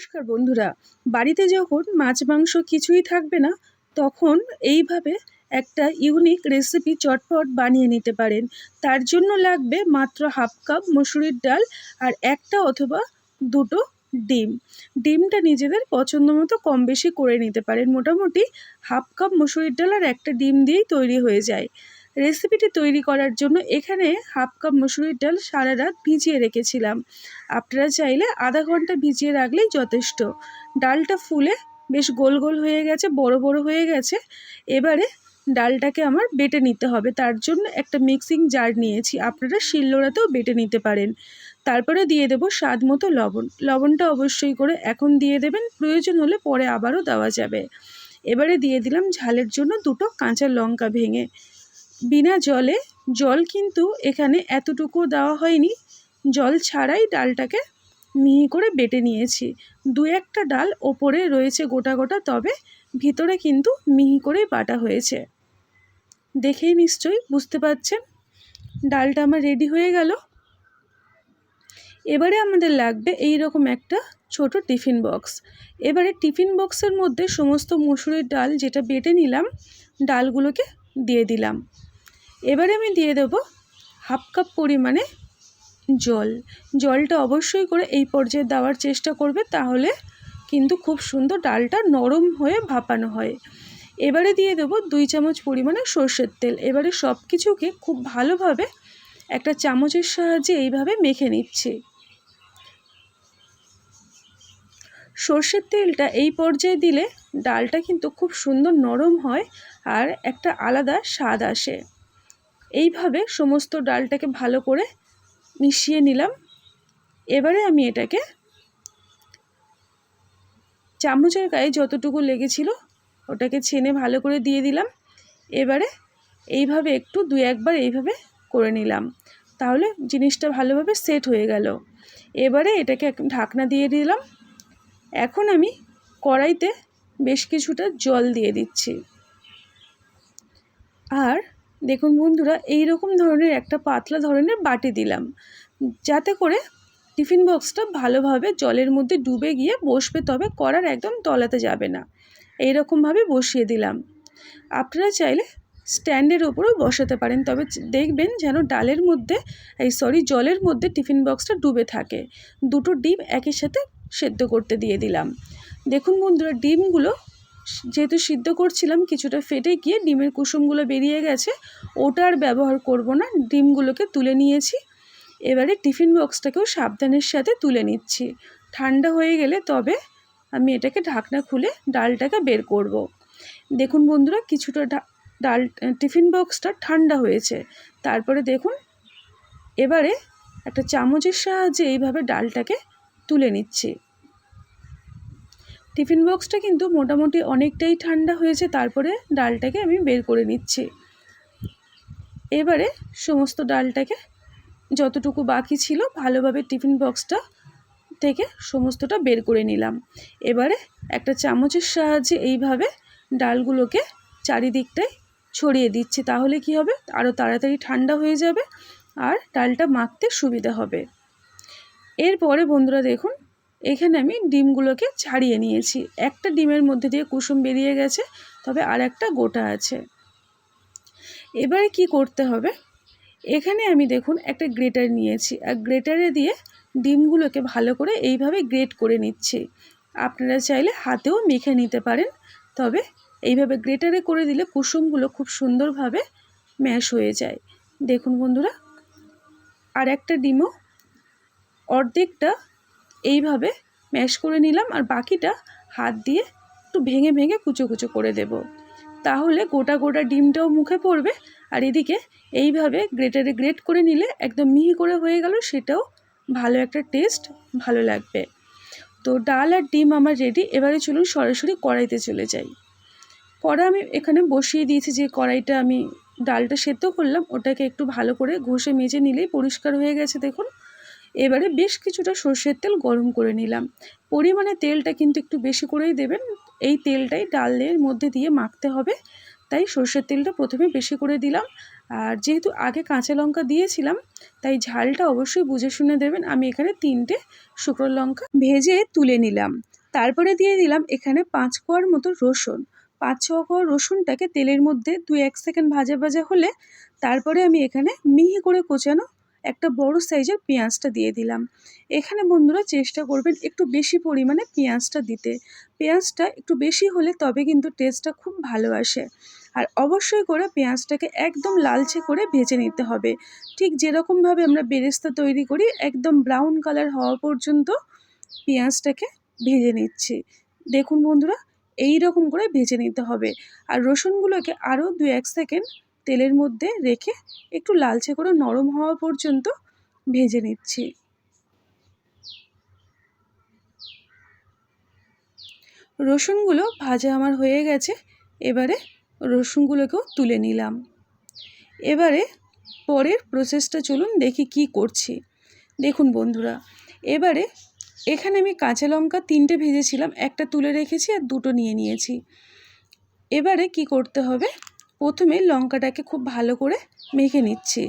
নমস্কার বন্ধুরা। বাড়িতে যখন মাছ, মাংস কিছুই থাকবে না, তখন এইভাবে একটা ইউনিক রেসিপি চটপট বানিয়ে নিতে পারেন। তার জন্য লাগবে মাত্র হাফ কাপ মসুরির ডাল আর একটা অথবা দুটো ডিম। ডিমটা নিজেদের পছন্দ মতো কম বেশি করে নিতে পারেন। মোটামুটি হাফ কাপ মসুরির ডাল আর একটা ডিম দিয়েই তৈরি হয়ে যায়। রেসিপিটি তৈরি করার জন্য এখানে হাফ কাপ মসুরির ডাল সারা রাত ভিজিয়ে রেখেছিলাম। আপনারা চাইলে আধা ঘণ্টা ভিজিয়ে রাখলেই যথেষ্ট। ডালটা ফুলে বেশ গোল গোল হয়ে গেছে, বড় বড় হয়ে গেছে। এবারে ডালটাকে আমার বেটে নিতে হবে। তার জন্য একটা মিক্সিং জার নিয়েছি। আপনারা শিলনোড়াতেও বেটে নিতে পারেন। তারপরে দিয়ে দেবো স্বাদ মতো লবণ। লবণটা অবশ্যই করে এখন দিয়ে দেবেন, প্রয়োজন হলে পরে আবারও দেওয়া যাবে। এবারে দিয়ে দিলাম ঝালের জন্য দুটো কাঁচা লঙ্কা ভেঙে। বিনা জলে জল কিন্তু এখানে এতটুকু দেওয়া হয়নি। জল ছাড়াই ডালটাকে মিহি করে বেটে নিয়েছি। দু একটা ডাল ওপরে রয়েছে গোটা গোটা, তবে ভিতরে কিন্তু মিহি করেই বাটা হয়েছে। দেখেই নিশ্চয়ই বুঝতে পারছেন? ডালটা আমার রেডি হয়ে গেল। এবারে আমাদের লাগবে এই রকম একটা ছোট টিফিন বক্স। এবারে টিফিন বক্সের মধ্যে সমস্ত মুসুরির ডাল যেটা বেটে নিলাম, ডালগুলোকে দিয়ে দিলাম। এবারে আমি দিয়ে দেবো হাফ কাপ পরিমাণে জল। জলটা অবশ্যই করে এই পর্যায়ে দেওয়ার চেষ্টা করবে, তাহলে কিন্তু খুব সুন্দর ডালটা নরম হয়ে ভাপানো হয়। এবারে দিয়ে দেবো দুই চামচ পরিমাণে সর্ষের তেল। এবারে সব কিছুকে খুব ভালোভাবে একটা চামচের সাহায্যে এইভাবে মেখে নিচ্ছি। সর্ষের তেলটা এই পর্যায়ে দিলে ডালটা কিন্তু খুব সুন্দর নরম হয় আর একটা আলাদা স্বাদ আসে। এইভাবে সমস্ত ডালটাকে ভালো করে মিশিয়ে নিলাম। এবারে আমি এটাকে চামচের গায়ে যতটুকু লেগেছিল ওটাকে ছেনে ভালো করে দিয়ে দিলাম। এবারে এইভাবে একটু দু একবার এইভাবে করে নিলাম। তাহলে জিনিসটা ভালোভাবে সেট হয়ে গেল। এবারে এটাকে ঢাকনা দিয়ে দিলাম। এখন আমি কড়াইতে বেশ কিছুটা জল দিয়ে দিচ্ছি। আর দেখুন বন্ধুরা এই রকম ধরনের একটা পাতলা ধরনের বাটি দিলাম। যাতে করে টিফিন বক্সটা ভালোভাবে জলের মধ্যে ডুবে গিয়ে বসবে, তবে করার একদম তলাতে যাবে না। এই রকমভাবে বসিয়ে দিলাম। আপনারা চাইলে স্ট্যান্ডের ওপরেও বসাতে পারেন, তবে দেখবেন যেন ডালের মধ্যে, এই সরি, জলের মধ্যে টিফিন বক্সটা ডুবে থাকে। দুটো ডিম একই সাথে সেদ্ধ করতে দিয়ে দিলাম। দেখুন বন্ধুরা, ডিমগুলো যেহেতু সিদ্ধ করছিলাম, কিছুটা ফেটে গিয়ে ডিমের কুসুমগুলো বেরিয়ে গেছে। ওটা আর ব্যবহার করব না, ডিমগুলোকে তুলে নিয়েছি। এবারে টিফিন বক্সটাকেও সাবধানের সাথে তুলে নিচ্ছি। ঠান্ডা হয়ে গেলে তবে আমি এটাকে ঢাকনা খুলে ডালটাকে বের করব। দেখুন বন্ধুরা, কিছুটা ডাল, টিফিন বক্সটা ঠান্ডা হয়েছে। তারপরে দেখুন, এবারে একটা চামচের সাহায্যে এইভাবে ডালটাকে তুলে নিচ্ছি। টিফিন বক্সটা কিন্তু মোটামুটি অনেকটাই ঠান্ডা হয়েছে, তারপরে ডালটাকে আমি বের করে নিচ্ছি। এবারে সমস্ত ডালটাকে যতটুকু বাকি ছিল ভালোভাবে টিফিন বক্সটা থেকে সমস্তটা বের করে নিলাম। এবারে একটা চামচের সাহায্যে এইভাবে ডালগুলোকে চারিদিকটায় ছড়িয়ে দিচ্ছি, তাহলে কি হবে? আরও তাড়াতাড়ি ঠান্ডা হয়ে যাবে আর ডালটা মাখতে সুবিধা হবে। এরপরে বন্ধুরা দেখুন এখানে আমি ডিমগুলোকে ছাড়িয়ে নিয়েছি। একটা ডিমের মধ্যে দিয়ে কুসুম বেরিয়ে গেছে, তবে আর একটা গোটা আছে। এবারে কি করতে হবে? এখানে আমি দেখুন একটা গ্রেটার নিয়েছি, আর গ্রেটারে দিয়ে ডিমগুলোকে ভালো করে এইভাবে গ্রেট করে নিচ্ছি। আপনারা চাইলে হাতেও মেখে নিতে পারেন, তবে এইভাবে গ্রেটারে করে দিলে কুসুমগুলো খুব সুন্দরভাবে ম্যাশ হয়ে যায়। দেখুন বন্ধুরা আর একটা ডিমও অর্ধেকটা এইভাবে ম্যাশ করে নিলাম আর বাকিটা হাত দিয়ে একটু ভেঙে ভেঙে কুচো কুচো করে দেব। তাহলে গোটা গোটা ডিমটাও মুখে পড়বে আর এদিকে এইভাবে গ্রেটারে গ্রেট করে নিলে একদম মিহি করে হয়ে গেল, সেটাও ভালো একটা টেস্ট, ভালো লাগবে। তো ডাল আর ডিম আমার রেডি এবারে চলুন সরাসরি কড়াইতে চলে যাই। কড়া আমি এখানে বসিয়ে দিয়েছি যে কড়াইটা আমি ডালটা সেদ্ধ করলাম, ওটাকে একটু ভালো করে ঘষে মেজে নিলেই পরিষ্কার হয়ে গেছে, দেখুন। এবারে বেশ কিছুটা সর্ষের তেল গরম করে নিলাম। পরিমাণে তেলটা কিন্তু একটু বেশি করেই দেবেন। এই তেলটাই ডালের মধ্যে দিয়ে মাখতে হবে। তাই সর্ষের তেলটা প্রথমে বেশি করে দিলাম। আর যেহেতু আগে কাঁচা লঙ্কা দিয়েছিলাম, তাই ঝালটা অবশ্যই বুঝে শুনে দেবেন। আমি এখানে তিনটে শুকনো লঙ্কা ভেজে তুলে নিলাম। তারপরে দিয়ে দিলাম এখানে পাঁচ কোয়ার মতো রসুন। পাঁচ ছ কোয়া রসুনটাকে তেলের মধ্যে দু এক সেকেন্ড ভাজা ভাজা হলে, তারপরে আমি এখানে মিহি করে কোচানো একটা বড় সাইজের পেঁয়াজটা দিয়ে দিলাম। এখানে বন্ধুরা চেষ্টা করবেন একটু বেশি পরিমাণে পেঁয়াজটা দিতে। পেঁয়াজটা একটু বেশি হলে তবে কিন্তু টেস্টটা খুব ভালো আসে। আর অবশ্যই করে পেঁয়াজটাকে একদম লালচে করে ভেজে নিতে হবে। ঠিক যেরকমভাবে আমরা বেরেস্তা তৈরি করি, একদম ব্রাউন কালার হওয়া পর্যন্ত পেঁয়াজটাকে ভেজে নিচ্ছি। দেখুন বন্ধুরা এই রকম করে ভেজে নিতে হবে। আর রসুনগুলোকে আরও দু এক সেকেন্ড তেলের মধ্যে রেখে একটু লালচে করে নরম হওয়া পর্যন্ত ভেজে নিচ্ছি। রসুনগুলো ভাজা আমার হয়ে গেছে, এবারে রসুনগুলোকেও তুলে নিলাম। এবারে পরের প্রসেসটা চলুন দেখি কি করছি। দেখুন বন্ধুরা, এবারে এখানে আমি কাঁচা লঙ্কা তিনটে ভেজেছিলাম, একটা তুলে রেখেছি আর দুটো নিয়ে নিয়েছি। এবারে কি করতে হবে? প্রথমে লঙ্কাটাকে খুব ভালো করে মেখে নিচ্ছি।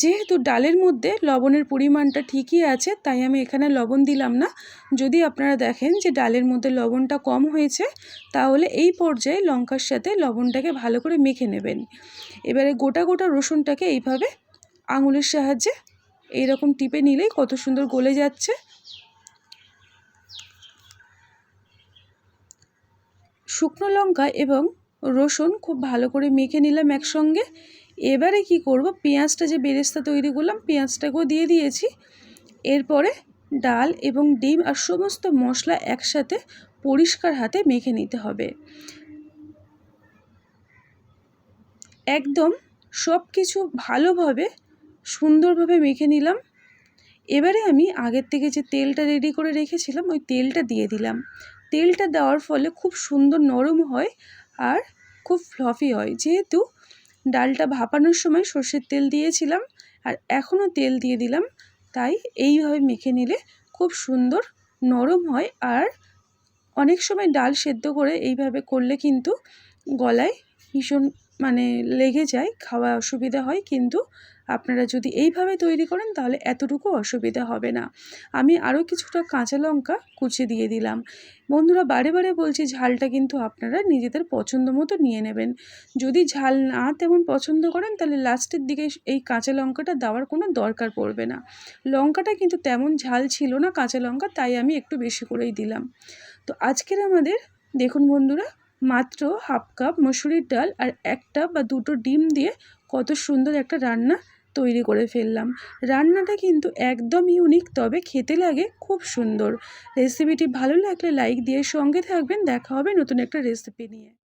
যেহেতু ডালের মধ্যে লবণের পরিমাণটা ঠিকই আছে, তাই আমি এখানে লবণ দিলাম না। যদি আপনারা দেখেন যে ডালের মধ্যে লবণটা কম হয়েছে, তাহলে এই পর্যায়ে লঙ্কার সাথে লবণটাকে ভালো করে মেখে নেবেন। এবারে গোটা গোটা রসুনটাকে এইভাবে আঙুলের সাহায্যে এইরকম টিপে নিলেই কত সুন্দর গলে যাচ্ছে। শুকনো লঙ্কা এবং রসুন খুব ভালো করে মেখে নিলাম একসঙ্গে। এবারে কি করব? পেঁয়াজটা যে বেরেস্তা তৈরি করলাম, পেঁয়াজটাকেও দিয়ে দিয়েছি। এরপরে ডাল এবং ডিম আর সমস্ত মশলা একসাথে পরিষ্কার হাতে মেখে নিতে হবে। একদম সব কিছু ভালোভাবে, সুন্দরভাবে মেখে নিলাম। এবারে আমি আগের থেকে যে তেলটা রেডি করে রেখেছিলাম, ওই তেলটা দিয়ে দিলাম। তেলটা দেওয়ার ফলে খুব সুন্দর নরম হয় আর খুব ফ্লফি হয়। যেহেতু ডালটা ভাপানোর সময় সর্ষের তেল দিয়েছিলাম আর এখনও তেল দিয়ে দিলাম, তাই এইভাবে মেখে নিলে খুব সুন্দর নরম হয় আর অনেক সময় ডাল সেদ্ধ করে এইভাবে করলে কিন্তু গলায় ভীষণ মানে লেগে যায়, খাওয়া অসুবিধা হয়, কিন্তু আপনারা যদি এইভাবে তৈরি করেন, তাহলে এতটুকু অসুবিধা হবে না। আমি আরও কিছুটা কাঁচা লঙ্কা কুচে দিয়ে দিলাম। বন্ধুরা, বারে বারে বলছি, ঝালটা কিন্তু আপনারা নিজেদের পছন্দ মতো নিয়ে নেবেন। যদি ঝাল না তেমন পছন্দ করেন, তাহলে লাস্টের দিকে এই কাঁচা লঙ্কাটা দেওয়ার কোনো দরকার পড়বে না। লঙ্কাটা কিন্তু তেমন ঝাল ছিল না কাঁচা লঙ্কা, তাই আমি একটু বেশি করেই দিলাম। তো আজকের আমাদের, দেখুন বন্ধুরা, মাত্র হাফ কাপ মসুরির ডাল আর একটা বা দুটো ডিম দিয়ে কত সুন্দর একটা রান্না তৈরি করে ফেললাম। রান্নাটা কিন্তু একদম ইউনিক তবে খেতে লাগে খুব সুন্দর। রেসিপিটি ভালো লাগলে লাইক দিয়ে সঙ্গে থাকবেন। দেখা হবে নতুন একটা রেসিপি নিয়ে।